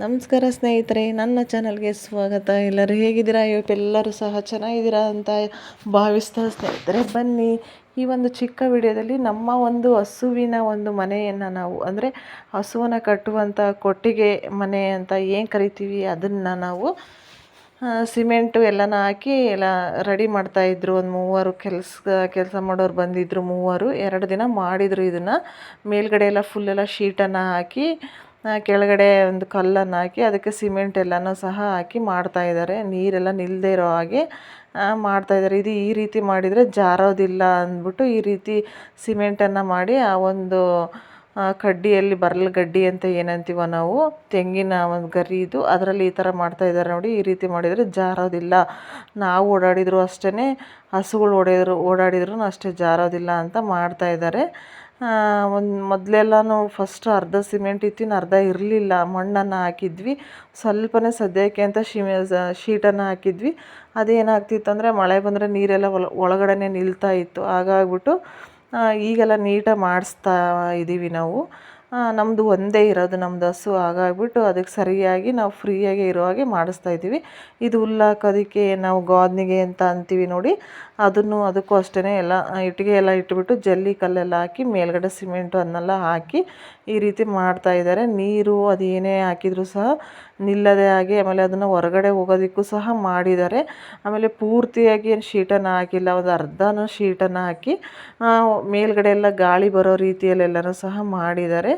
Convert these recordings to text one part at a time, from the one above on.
ನಮಸ್ಕಾರ ಸ್ನೇಹಿತರೆ, ನನ್ನ ಚಾನಲ್ಗೆ ಸ್ವಾಗತ. ಎಲ್ಲರೂ ಹೇಗಿದ್ದೀರಾ? ಇವತ್ತೆಲ್ಲರೂ ಸಹ ಚೆನ್ನಾಗಿದ್ದೀರಾ ಅಂತ ಭಾವಿಸ್ತಾ ಸ್ನೇಹಿತರೆ, ಬನ್ನಿ. ಈ ಒಂದು ಚಿಕ್ಕ ವಿಡಿಯೋದಲ್ಲಿ ನಮ್ಮ ಒಂದು ಹಸುವಿನ ಒಂದು ಮನೆಯನ್ನು ನಾವು, ಅಂದರೆ ಹಸುವನ್ನು ಕಟ್ಟುವಂಥ ಕೊಟ್ಟಿಗೆ ಮನೆ ಅಂತ ಏನು ಕರಿತೀವಿ ಅದನ್ನು ನಾವು ಸಿಮೆಂಟು ಎಲ್ಲನ ಹಾಕಿ ಎಲ್ಲ ರೆಡಿ ಮಾಡ್ತಾಯಿದ್ರು ಒಂದು ಮೂವರು ಕೆಲಸ ಕೆಲಸ ಮಾಡೋರು ಬಂದಿದ್ದರು ಮೂವರು. ಎರಡು ದಿನ ಮಾಡಿದರು ಇದನ್ನು. ಮೇಲ್ಗಡೆ ಎಲ್ಲ ಫುಲ್ಲೆಲ್ಲ ಶೀಟನ್ನು ಹಾಕಿ ಕೆಳಗಡೆ ಒಂದು ಕಲ್ಲನ್ನು ಹಾಕಿ ಅದಕ್ಕೆ ಸಿಮೆಂಟ್ ಎಲ್ಲನೂ ಸಹ ಹಾಕಿ ಮಾಡ್ತಾ ಇದ್ದಾರೆ. ನೀರೆಲ್ಲ ನಿಲ್ಲದೆ ಇರೋ ಹಾಗೆ ಮಾಡ್ತಾ ಇದ್ದಾರೆ. ಇದು ಈ ರೀತಿ ಮಾಡಿದರೆ ಜಾರೋದಿಲ್ಲ ಅಂದ್ಬಿಟ್ಟು ಈ ರೀತಿ ಸಿಮೆಂಟನ್ನು ಮಾಡಿ ಆ ಒಂದು ಕಡ್ಡಿಯಲ್ಲಿ ಬರಲು ಗಡ್ಡಿ ಅಂತ ಏನಂತೀವೋ ನಾವು, ತೆಂಗಿನ ಒಂದು ಗರಿ ಇದು, ಅದರಲ್ಲಿ ಈ ಥರ ಮಾಡ್ತಾಯಿದ್ದಾರೆ ನೋಡಿ, ಈ ರೀತಿ ಮಾಡಿದರೆ ಜಾರೋದಿಲ್ಲ. ನಾವು ಓಡಾಡಿದ್ರು ಅಷ್ಟೇ ಹಸುಗಳು ಓಡಿದ್ರು ಓಡಾಡಿದ್ರು ಅಷ್ಟೇ ಜಾರೋದಿಲ್ಲ ಅಂತ ಮಾಡ್ತಾಯಿದ್ದಾರೆ ಒಂದು ಮೊದಲೆಲ್ಲನೂ ಫಸ್ಟ್ ಅರ್ಧ ಸಿಮೆಂಟ್ ಇತ್ತು ಅರ್ಧ ಇರಲಿಲ್ಲ. ಮಣ್ಣನ್ನು ಹಾಕಿದ್ವಿ. ಸ್ವಲ್ಪನೇ ಸದ್ಯಕ್ಕೆ ಅಂತ ಶೀಟನ್ನು ಹಾಕಿದ್ವಿ. ಅದೇನಾಗ್ತಿತ್ತು ಅಂದರೆ ಮಳೆ ಬಂದರೆ ನೀರೆಲ್ಲ ಒಳ, ಒಳಗಡೆನೇ ನಿಲ್ತಾ ಇತ್ತು. ಹಾಗಾಗ್ಬಿಟ್ಟು ಈಗೆಲ್ಲ ನೀಟಾಗಿ ಮಾಡಿಸ್ತಾ ಇದ್ದೀವಿ ನಾವು. ನಮ್ಮದು ಒಂದೇ ಇರೋದು ನಮ್ಮದು ಹಸು ಹಾಗಾಗ್ಬಿಟ್ಟು ಅದಕ್ಕೆ ಸರಿಯಾಗಿ ನಾವು ಫ್ರೀಯಾಗಿ ಇರೋ ಹಾಗೆ ಮಾಡಿಸ್ತಾ ಇದ್ದೀವಿ. ಇದು ಹುಲ್ಲು ಹಾಕೋದಕ್ಕೆ ನಾವು ಗೋದ್ನಿಗೆ ಅಂತ ಅಂತೀವಿ ನೋಡಿ. ಅದನ್ನು ಅದಕ್ಕೂ ಅಷ್ಟೇ ಎಲ್ಲ ಇಟ್ಟಿಗೆ ಎಲ್ಲ ಇಟ್ಬಿಟ್ಟು ಜಲ್ಲಿ ಕಲ್ಲೆಲ್ಲ ಹಾಕಿ, ಮೇಲ್ಗಡೆ ಸಿಮೆಂಟು ಅದನ್ನೆಲ್ಲ ಹಾಕಿ ಈ ರೀತಿ ಮಾಡ್ತಾ ಇದ್ದಾರೆ. ನೀರು ಅದೇನೇ ಹಾಕಿದರೂ ಸಹ ನಿಲ್ಲದೆ ಹಾಗೆ ಆಮೇಲೆ ಅದನ್ನು ಹೊರಗಡೆ ಹೋಗೋದಕ್ಕೂ ಸಹ ಮಾಡಿದ್ದಾರೆ. ಆಮೇಲೆ ಪೂರ್ತಿಯಾಗಿ ಏನು ಶೀಟನ್ನು ಹಾಕಿಲ್ಲ, ಒಂದು ಅರ್ಧನೂ ಶೀಟನ್ನು ಹಾಕಿ ಮೇಲ್ಗಡೆ ಎಲ್ಲ ಗಾಳಿ ಬರೋ ರೀತಿಯಲ್ಲೆಲ್ಲನೂ ಸಹ ಮಾಡಿದ್ದಾರೆ.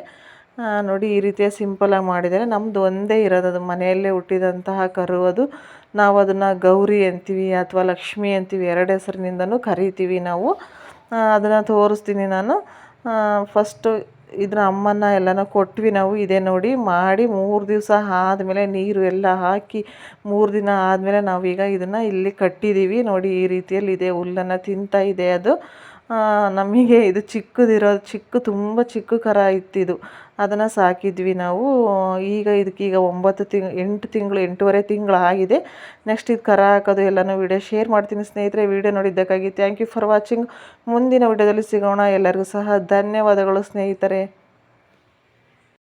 ನೋಡಿ, ಈ ರೀತಿಯ ಸಿಂಪಲಾಗಿ ಮಾಡಿದ್ದಾರೆ ನಮ್ಮದು ಒಂದೇ ಇರೋದು ಅದು. ಮನೆಯಲ್ಲೇ ಹುಟ್ಟಿದಂತಹ ಕರು ಅದು. ನಾವು ಅದನ್ನು ಗೌರಿ ಅಂತೀವಿ ಅಥವಾ ಲಕ್ಷ್ಮಿ ಅಂತೀವಿ, ಎರಡು ಹೆಸರಿನಿಂದನೂ ಕರಿತೀವಿ ನಾವು. ಅದನ್ನು ತೋರಿಸ್ತೀನಿ ನಾನು. ಫಸ್ಟು ಇದರ ಅಮ್ಮನ ಎಲ್ಲನೂ ಕೊಟ್ವಿ ನಾವು ಇದೇ ನೋಡಿ. ಮಾಡಿ ಮೂರು ದಿವಸ ಆದಮೇಲೆ ನೀರು ಎಲ್ಲ ಹಾಕಿ ಮೂರು ದಿನ ಆದಮೇಲೆ ನಾವೀಗ ಇದನ್ನು ಇಲ್ಲಿ ಕಟ್ಟಿದ್ದೀವಿ ನೋಡಿ, ಈ ರೀತಿಯಲ್ಲಿ ಇದೆ, ಹುಲ್ಲನ್ನು ತಿಂತಾ ಇದೆ ಅದು. ನಮಗೆ ಇದು ಚಿಕ್ಕದಿರೋ, ಚಿಕ್ಕ, ತುಂಬ ಚಿಕ್ಕ ಕರ ಇತ್ತಿದು. ಅದನ್ನು ಸಾಕಿದ್ವಿ ನಾವು. ಈಗ ಇದಕ್ಕೀಗ ಒಂಬತ್ತು ತಿಂಗ್ ಎಂಟು ತಿಂಗಳು, ಎಂಟೂವರೆ ತಿಂಗಳು ಆಗಿದೆ. ನೆಕ್ಸ್ಟ್ ಇದು ಕರ ಹಾಕೋದು ಎಲ್ಲನೂ ವಿಡಿಯೋ ಶೇರ್ ಮಾಡ್ತೀನಿ ಸ್ನೇಹಿತರೆ. ವಿಡಿಯೋ ನೋಡಿದ್ದಕ್ಕಾಗಿ ಥ್ಯಾಂಕ್ ಯು ಫಾರ್ ವಾಚಿಂಗ್ ಮುಂದಿನ ವಿಡಿಯೋದಲ್ಲಿ ಸಿಗೋಣ. ಎಲ್ಲರಿಗೂ ಸಹ ಧನ್ಯವಾದಗಳು ಸ್ನೇಹಿತರೆ.